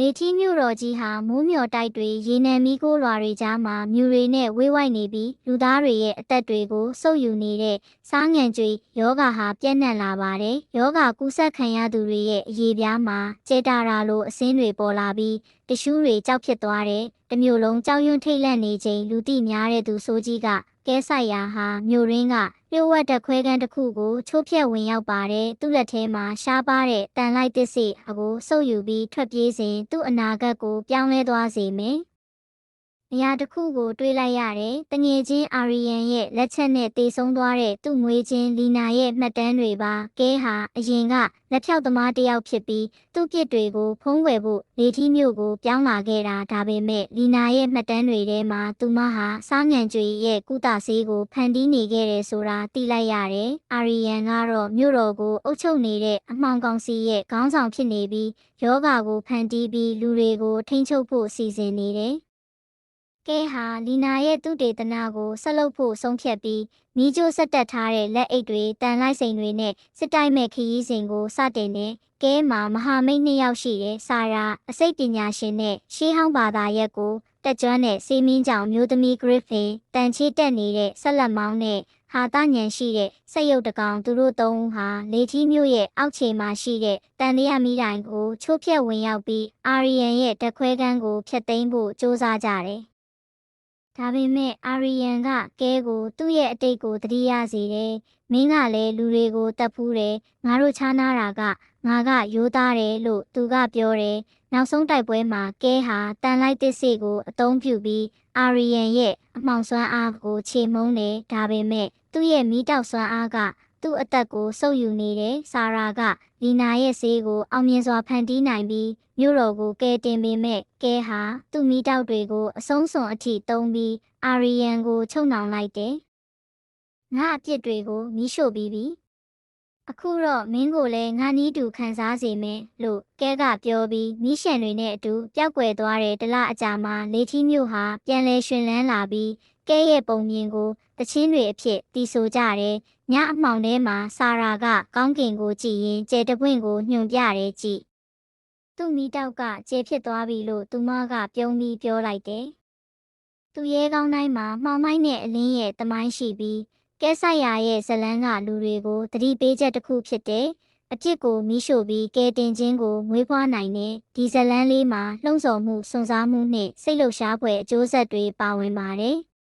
လေထီးမြို့တော်ကြီးဟာမိုးမျှော်တိုက်တွေရေနံမီးခိုးလွာတွေကြားမှာမြူတွေနဲ့ဝေးဝိုက်နေပြီးလူသားတွေရဲ့အသက်တွေကိုစုပ်ယူနေတဲ့စားငံကြွေယောဂါဟာပြန့်နှံ့လာပါတယ်။ယောဂါကူးစက်ခံရသူတွေရဲ့အရေးပြားမှာကျေတာရာလိုအဆင်းတွေပေါ်လာပြီးတရှူးတွေကြောက်ဖြစ်သွားတယ်။တစ်မျိုးလုံးကြောက်ရွံ့ထိတ်လန့်နေချိန်လူသိများတဲ့သူဆိုကြီးက ကဲဆိုင်ရာဟာမြို့ရင်းကလျှို့ဝှက်တဲ့ခွဲခန်းတစ်ခုကိုချိုးဖျက်ဝင်ရောက်ပါတယ်သူ့လက်ထဲမှာရှားပါတဲ့တန်လိုက်တစ်စီအကိုစုပ်ယူပြီးထွက်ပြေးစဉ်သူ့အနာဂတ်ကိုပြောင်းလဲသွားစေမယ် နေရာတစ်ခုကိုတွေးလိုက်ရတယ်။တငယ်ချင်းအာရီယန်ရဲ့လက်ချက်နဲ့တေဆုံးသွားတဲ့သူ့မွေးချင်းလီနာရဲ့မှတ်တမ်းတွေပါ။ကဲဟာအရင်ကလက်ဖြောက်သမားတစ်ယောက်ဖြစ်ပြီးသူ့ပြစ်တွေကိုဖုံးကွယ်ဖို့လေထီးမျိုးကိုပြောင်းလာခဲ့တာဒါပေမဲ့လီနာရဲ့မှတ်တမ်းတွေထဲမှာသူမဟာစားငံကြွေရဲ့ကုသဆေးကိုဖန်တီးနေခဲ့တယ်ဆိုတာသိလိုက်ရတယ်။အာရီယန်ကတော့မြို့တော်ကိုအုပ်ချုပ်နေတဲ့အမှောင်ကောင်စီရဲ့ခေါင်းဆောင်ဖြစ်နေပြီးယောဂါကိုဖန်တီးပြီးလူတွေကိုထိန်းချုပ်ဖို့စီစဉ်နေတယ်။ ကဲဟာလီနာရဲ့သူတေသနာကိုဆက်လုပ်ဖို့ဆုံးဖြတ်ပြီးမိကျိုးဆက်တက်ထားတဲ့လက်အိတ်တွေတန်လိုက်စိန်တွေနဲ့စစ်တိုက်မဲ့ခရီးစဉ်ကိုစတင်တယ်။ကဲမှာမဟာမိတ်နှစ်ယောက်ရှိတဲ့ဆာရာအစိတ်ပညာရှင်နဲ့ရှေးဟောင်းဘာသာရက်ကိုတက်ကျွမ်းတဲ့စေမင်းကြောင်မျိုးသမီးဂရစ်ဖင်တန်ချေတက်နေတဲ့ဆက်လက်မောင်းနဲ့ဟာတညံရှိတဲ့စက်ရုပ်တကောင်သူတို့သုံးဦးဟာလေထီးမျိုးရဲ့အောက်ခြေမှာရှိတဲ့တန်လျာမီတိုင်ကိုချိုးဖျက်ဝင်ရောက်ပြီးအာရီယန်ရဲ့တက်ခွဲကန်းကိုဖျက်သိမ်းဖို့စ조사ကြတယ်။ ဒါပေမဲ့အာရီယန်ကကဲကိုသူ့ရဲ့အတိတ်ကိုသတိရစေတယ်။မင်းကလည်းလူတွေကိုတတ်ဖူးတယ်။ငါတို့ချားနာတာကငါကရိုးသားတယ်လို့သူကပြောတယ်။နောက်ဆုံးတိုက်ပွဲမှာကဲဟာတန်လိုက်တစ်စီကိုအသုံးပြုပြီးအာရီယန်ရဲ့အမှောင်စွမ်းအားကိုခြေမုံတယ်။ဒါပေမဲ့သူ့ရဲ့မီးတောက်စွမ်းအားက သူ့အသက်ကိုစုပ်ယူနေတယ်။ဆာရာကလီနာရဲ့ဆေးကိုအောင်မြင်စွာဖန်တီးနိုင်ပြီးမြို့တော်ကိုကဲတင်ပေမဲ့ကဲဟာသူ့မိတောက်တွေကိုအဆုံးစွန်အထိတုံးပြီးအာရီယန်ကိုချုပ်နှောင်လိုက်တယ်။ငါအပြစ်တွေကိုမီးရှို့ပြီးပြီ။အခုတော့မင်းကိုလည်းငါနီးတူခံစားစေမယ်လို့ကဲကပြောပြီးမိရှန်တွေနဲ့အတူပျောက်ကွယ်သွားတဲ့တလအကြာမှာလေထီးမြို့ဟာပြန်လဲရှင်လန်းလာပြီးကဲရဲ့ပုံမြင်ကို တချင်းတွေအဖြစ်တီးဆိုကြတယ်။ညအမှောင်ထဲမှာဆာရာကကောင်းကင်ကိုကြည့်ရင်ကျဲတပွင့်ကိုညွန်ပြတယ်ကြည့်။သူ့မိတောက်ကကျဲဖြစ်သွားပြီလို့သူမကပြုံးပြီးပြောလိုက်တယ်။သူရဲကောင်းတိုင်းမှာမှောင်မိုင်းနဲ့အလင်းရဲ့တမိုင်းရှိပြီးကဲဆိုင်ရာရဲ့ဇလန်းကလူတွေကိုတတိပေးချက်တစ်ခုဖြစ်တယ်။အပြစ်ကိုမိရှို့ပြီးကဲတင်ခြင်းကိုမွေးဖွားနိုင်တဲ့ဒီဇလန်းလေးမှာလှုံ့ဆော်မှုစွန့်စားမှုနဲ့စိတ်လှုပ်ရှားဖွယ်အကျိုးဆက်တွေပါဝင်ပါတယ်။